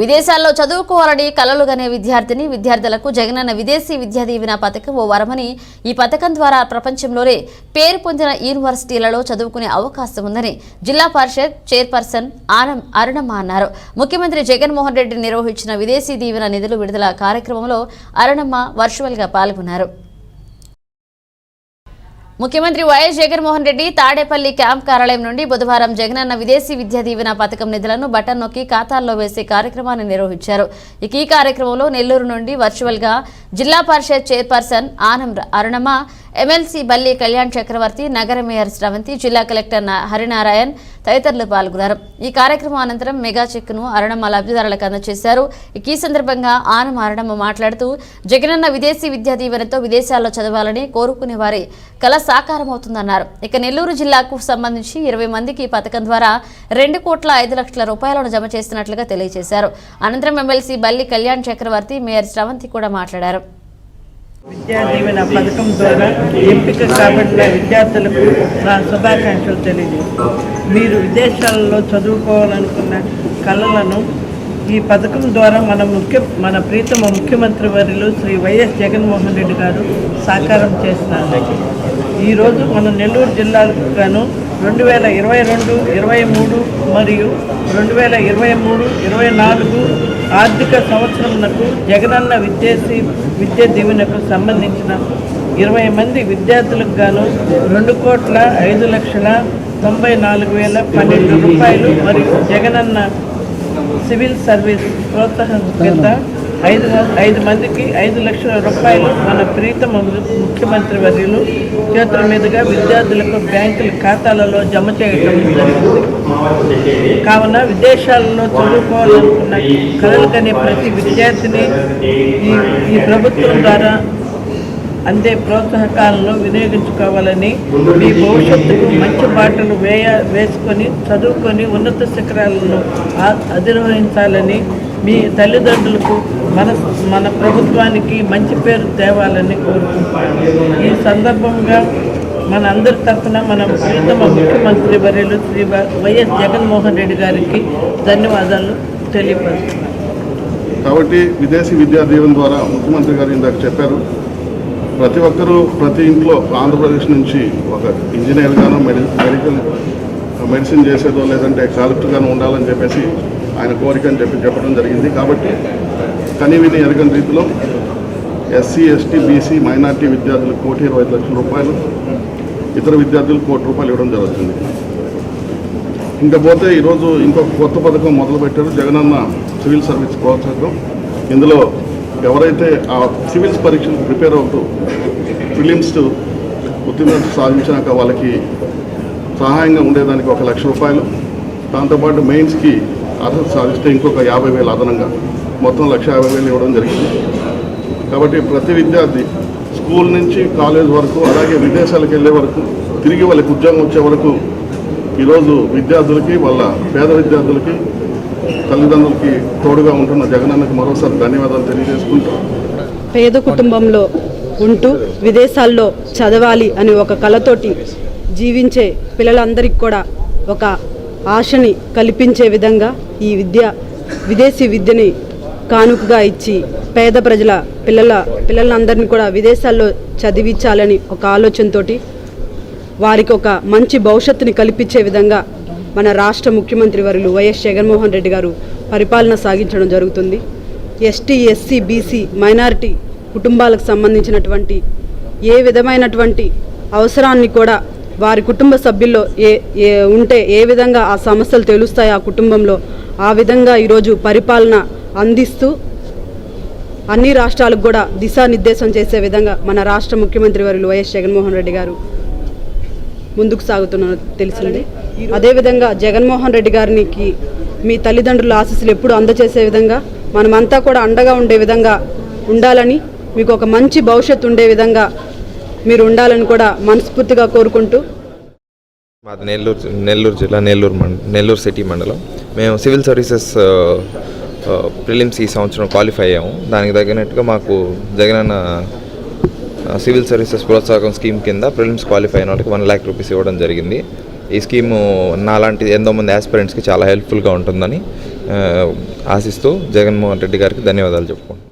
విదేశాల్లో చదువుకోవాలని కలలుగనే విద్యార్థిని విద్యార్థులకు జగనన్న విదేశీ విద్యా దీవెన పథకం ఓ వరమని ఈ పథకం ద్వారా ప్రపంచంలోనే పేరు పొందిన యూనివర్సిటీలలో చదువుకునే అవకాశం ఉందని జిల్లా పరిషత్ చైర్పర్సన్ ఆనం అరుణమ్మ అన్నారు. ముఖ్యమంత్రి జగన్మోహన్ రెడ్డి నిర్వహించిన విదేశీ దీవెన నిధులు విడుదల కార్యక్రమంలో అరుణమ్మ వర్చువల్గా పాల్గొన్నారు. ముఖ్యమంత్రి వైఎస్ జగన్మోహన్ రెడ్డి తాడేపల్లి క్యాంప్ కార్యాలయం నుండి బుధవారం జగనన్న విదేశీ విద్యా దీవెన పథకం నిధులను బటన్ నొక్కి ఖాతాల్లో వేసే కార్యక్రమాన్ని నిర్వహించారు. ఇక ఈ కార్యక్రమంలో నెల్లూరు నుండి వర్చువల్గా జిల్లా పరిషత్ చైర్పర్సన్ ఆనం అరుణమ్మ ఎమ్మెల్సీ బల్లి కళ్యాణ్ చక్రవర్తి నగర మేయర్ శ్రవంతి జిల్లా కలెక్టర్ హరినారాయణ్ తదితరులు పాల్గొన్నారు. ఈ కార్యక్రమం అనంతరం మెగా చెక్ను అరుణమ్మ లబ్ధిదారులకు అందజేశారు. ఈ సందర్భంగా ఆనం అరణమ్మ మాట్లాడుతూ జగనన్న విదేశీ విద్యా దీవెనతో విదేశాల్లో చదవాలని కోరుకునే వారి కళ సాకారమవుతుందన్నారు. ఇక నెల్లూరు జిల్లాకు సంబంధించి ఇరవై మందికి ఈ పథకం ద్వారా రెండు కోట్ల ఐదు లక్షల రూపాయలను జమ చేస్తున్నట్లుగా తెలియజేశారు. అనంతరం ఎమ్మెల్సీ బల్లి కళ్యాణ్ చక్రవర్తి మేయర్ శ్రవంతి కూడా మాట్లాడారు. విద్యా దీవెన పథకం ద్వారా ఎంపిక కాబడిన విద్యార్థులకు నా శుభాకాంక్షలు తెలియజేస్తాను మీరు విదేశాలలో చదువుకోవాలనుకున్న కళలను ఈ పథకం ద్వారా మన ముఖ్య మన ప్రీతమ ముఖ్యమంత్రి వారిలో శ్రీ వైఎస్ జగన్మోహన్ రెడ్డి గారు సాకారం చేస్తున్నారు ఈరోజు మన నెల్లూరు జిల్లాకు గాను రెండు వేల ఇరవై రెండు ఇరవై మూడు మరియు రెండు వేల ఇరవై మూడు ఇరవై నాలుగు ఆర్థిక సంవత్సరంకు జగనన్న విద్యాసి విద్యా దీవెనకు సంబంధించిన ఇరవై మంది విద్యార్థులకు గాను రెండు కోట్ల ఐదు లక్షల తొంభై నాలుగు వేల పన్నెండు రూపాయలు మరియు జగనన్న సివిల్ సర్వీస్ ప్రోత్సాహం కింద ఐదు ఐదు మందికి ఐదు లక్షల రూపాయలు మన ప్రీతమ ముఖ్యమంత్రి వర్యులు చేతుల మీదుగా విద్యార్థులకు బ్యాంకుల ఖాతాలలో జమ చేయడం జరిగింది. కావున విదేశాలలో చదువుకోవాలనుకున్న కలలు కనే ప్రతి విద్యార్థిని ఈ ఈ ప్రభుత్వం ద్వారా అందే ప్రోత్సాహకాలను వినియోగించుకోవాలని మీ భవిష్యత్తుకు మంచి బాటలు వేయ వేసుకొని చదువుకొని ఉన్నత శిఖరాలను అధిరోహించాలని మీ తల్లిదండ్రులకు మన మన ప్రభుత్వానికి మంచి పేరు తేవాలని కోరుకుంటున్నాను. ఈ సందర్భంగా మన అందరి తరఫున మన ప్రీతమ ముఖ్యమంత్రి వర్యులు శ్రీ వైఎస్ జగన్మోహన్ రెడ్డి గారికి ధన్యవాదాలు తెలియపరుస్తున్నాను. కాబట్టి విదేశీ విద్యా దీవెన ద్వారా ముఖ్యమంత్రి గారు ఇందాక చెప్పారు. ప్రతి ఒక్కరూ ప్రతి ఇంట్లో ఆంధ్రప్రదేశ్ నుంచి ఒక ఇంజనీర్ గాను మెడి మెడికల్ మెడిసిన్ చేసేదో లేదంటే కలెక్టర్ గాను ఉండాలని చెప్పేసి ఆయన కోరిక అని చెప్పి చెప్పడం జరిగింది. కాబట్టి కనీవిని ఎరగని రీతిలో ఎస్సీ ఎస్టీ బీసీ మైనార్టీ విద్యార్థులకు కోటి ఇరవై ఐదు లక్షల రూపాయలు ఇతర విద్యార్థులకు కోటి రూపాయలు ఇవ్వడం జరుగుతుంది. ఇంకా పోతే ఈరోజు ఇంకొక కొత్త పథకం మొదలుపెట్టారు జగనన్న సివిల్ సర్వీస్ ప్రోత్సాహం ఇందులో ఎవరైతే ఆ సివిల్స్ పరీక్షలకు ప్రిపేర్ అవుతూ ఫిలిమ్స్ ఉత్తీర్ణత సాధించాక వాళ్ళకి సహాయంగా ఉండేదానికి ఒక లక్ష రూపాయలు. దాంతోపాటు మెయిన్స్కి అర్హత సాధిస్తే ఇంకొక యాభై వేలు అదనంగా. మొత్తం లక్ష యాభై వేలు ఇవ్వడం జరిగింది. కాబట్టి ప్రతి విద్యార్థి స్కూల్ నుంచి కాలేజ్ వరకు అలాగే విదేశాలకు వెళ్ళే వరకు తిరిగి వాళ్ళకి ఉద్యోగం వచ్చే వరకు ఈరోజు విద్యార్థులకి వాళ్ళ పేద విద్యార్థులకి తల్లిదండ్రులకి తోడుగా ఉంటున్న జగనన్నకి మరోసారి ధన్యవాదాలు తెలియజేసుకుంటూ పేద కుటుంబంలో ఉంటూ విదేశాల్లో చదవాలి అని ఒక కళతోటి జీవించే పిల్లలందరికీ కూడా ఒక ఆశని కల్పించే విధంగా ఈ విద్య విదేశీ విద్యని కానుకగా ఇచ్చి పేద ప్రజల పిల్లల పిల్లలందరినీ కూడా విదేశాల్లో చదివించాలని ఒక ఆలోచనతోటి వారికి ఒక మంచి భవిష్యత్తుని కల్పించే విధంగా మన రాష్ట్ర ముఖ్యమంత్రి వర్యులు వైఎస్ జగన్మోహన్ రెడ్డి గారు పరిపాలన సాగించడం జరుగుతుంది. ఎస్టీ ఎస్సీ బీసీ మైనారిటీ కుటుంబాలకు సంబంధించినటువంటి ఏ విధమైనటువంటి అవసరాన్ని కూడా వారి కుటుంబ సభ్యుల్లో ఏ ఏ ఉంటే ఏ విధంగా ఆ సమస్యలు తెలుస్తాయి ఆ కుటుంబంలో ఆ విధంగా ఈరోజు పరిపాలన అందిస్తూ అన్ని రాష్ట్రాలకు కూడా దిశానిర్దేశం చేసే విధంగా మన రాష్ట్ర ముఖ్యమంత్రి వర్యులు వైఎస్ జగన్మోహన్ రెడ్డి గారు ముందుకు సాగుతున్న తెలిసింది. అదేవిధంగా జగన్మోహన్ రెడ్డి గారికి మీ తల్లిదండ్రుల ఆశీస్సులు ఎప్పుడు అందచేసే విధంగా మనమంతా కూడా అండగా ఉండే విధంగా ఉండాలని మీకు ఒక మంచి భవిష్యత్తు ఉండే విధంగా మీరు ఉండాలని కూడా మనస్ఫూర్తిగా కోరుకుంటూ మాది నెల్లూరు నెల్లూరు జిల్లా నెల్లూరు మండ నెల్లూరు సిటీ మండలం. మేము సివిల్ సర్వీసెస్ ప్రిలిమ్స్ ఈ సంవత్సరం క్వాలిఫై అయ్యాము. దానికి తగినట్టుగా మాకు జగనన్న సివిల్ సర్వీసెస్ ప్రోత్సాహకం స్కీమ్ కింద ప్రిలిమ్స్ క్వాలిఫై అయిన వాళ్ళకి వన్ ల్యాక్ రూపీస్ ఇవ్వడం జరిగింది. ఈ స్కీము నాలాంటి ఎంతో మంది ఆస్పిరెంట్స్కి చాలా హెల్ప్ఫుల్గా ఉంటుందని ఆశిస్తూ జగన్మోహన్ రెడ్డి గారికి ధన్యవాదాలు చెప్పుకుంటున్నాను.